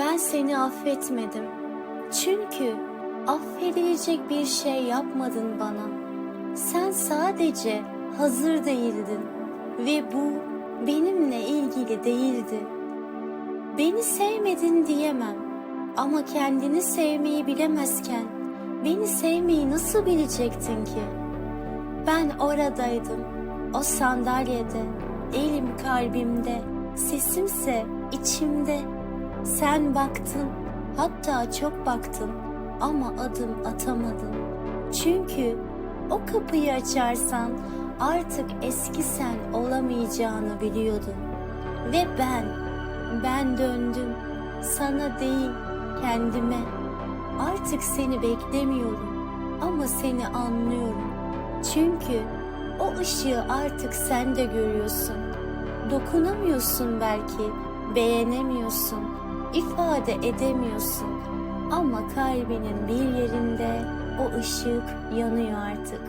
Ben seni affetmedim. Çünkü affedilecek bir şey yapmadın bana. Sen sadece hazır değildin ve bu benimle ilgili değildi. Beni sevmedin diyemem ama kendini sevmeyi bilemezken beni sevmeyi nasıl bilecektin ki? Ben oradaydım, o sandalyede, elim kalbimde, sesimse içimde. Sen baktın, hatta çok baktın ama adım atamadın. Çünkü o kapıyı açarsan artık eski sen olamayacağını biliyordun. Ve ben, ben döndüm sana değil kendime. Artık seni beklemiyorum ama seni anlıyorum. Çünkü o ışığı artık sen de görüyorsun. Dokunamıyorsun belki, beğenemiyorsun, ifade edemiyorsun. Ama kalbinin bir yerinde o ışık yanıyor artık.